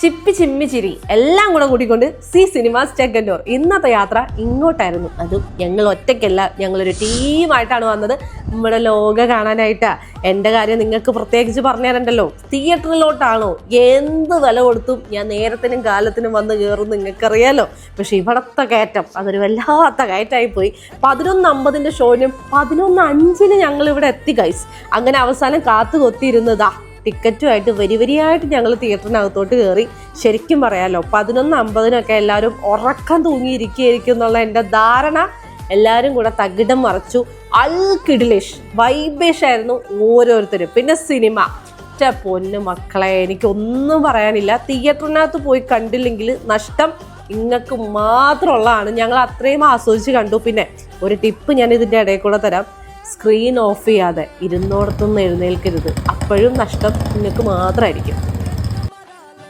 ചിപ്പി ചിമ്മി ചിരി എല്ലാം കൂടെ കൂട്ടിക്കൊണ്ട് സി സിനിമാസ് ചെക്കൻഡോർ ഇന്നത്തെ യാത്ര ഇങ്ങോട്ടായിരുന്നു. അതും ഞങ്ങൾ ഒറ്റയ്ക്കല്ല ഞങ്ങളൊരു ടീമായിട്ടാണ് വന്നത്. നമ്മുടെ ലോക കാണാനായിട്ടാ. എന്റെ കാര്യം നിങ്ങൾക്ക് പ്രത്യേകിച്ച് പറഞ്ഞു തരണ്ടല്ലോ. തിയേറ്ററിലോട്ടാണോ? എന്ത് വില കൊടുത്തും ഞാൻ നേരത്തിനും കാലത്തിനും വന്ന് കയറും നിങ്ങൾക്കറിയാലോ. പക്ഷെ ഇവിടത്തെ കയറ്റം അതൊരു വല്ലാത്ത കയറ്റമായി പോയി പതിനൊന്ന് അമ്പതിന്റെ ഷോയിനും പതിനൊന്ന് അഞ്ചിന് ഞങ്ങൾ ഇവിടെ എത്തി ഗൈസ് അങ്ങനെ അവസാനം കാത്തു കൊത്തിയിരുന്നതാ. ടിക്കറ്റുമായിട്ട് വരി വരിയായിട്ട് ഞങ്ങൾ തിയേറ്ററിനകത്തോട്ട് കയറി ശരിക്കും പറയാമല്ലോ പതിനൊന്ന് അമ്പതിനൊക്കെ എല്ലാവരും ഉറക്കം തൂങ്ങിയിരിക്കുകയായിരിക്കും എന്നുള്ള എന്റെ ധാരണ. എല്ലാവരും കൂടെ തകിടം മറച്ചു. അൽ കിഡിലിഷ് വൈബേഷ് ആയിരുന്നു ഓരോരുത്തരും. പിന്നെ സിനിമ. ഒറ്റ പൊന്ന് മക്കളെ എനിക്കൊന്നും പറയാനില്ല. തിയേറ്ററിനകത്ത് പോയി കണ്ടില്ലെങ്കിൽ നഷ്ടം. നിങ്ങൾക്ക് മാത്രമുള്ളതാണ് ഞങ്ങൾ അത്രയും ആസ്വദിച്ച് കണ്ടു. പിന്നെ ഒരു ടിപ്പ് ഞാൻ ഇതിന്റെ ഇടയിൽ കൂടെ തരാം. സ്ക്രീൻ ഓഫ് ചെയ്യാതെ ഇരുന്നോടത്തുനിന്ന് എഴുന്നേൽക്കരുത്. അപ്പോഴും നഷ്ടം നിങ്ങൾക്ക് മാത്രമായിരിക്കും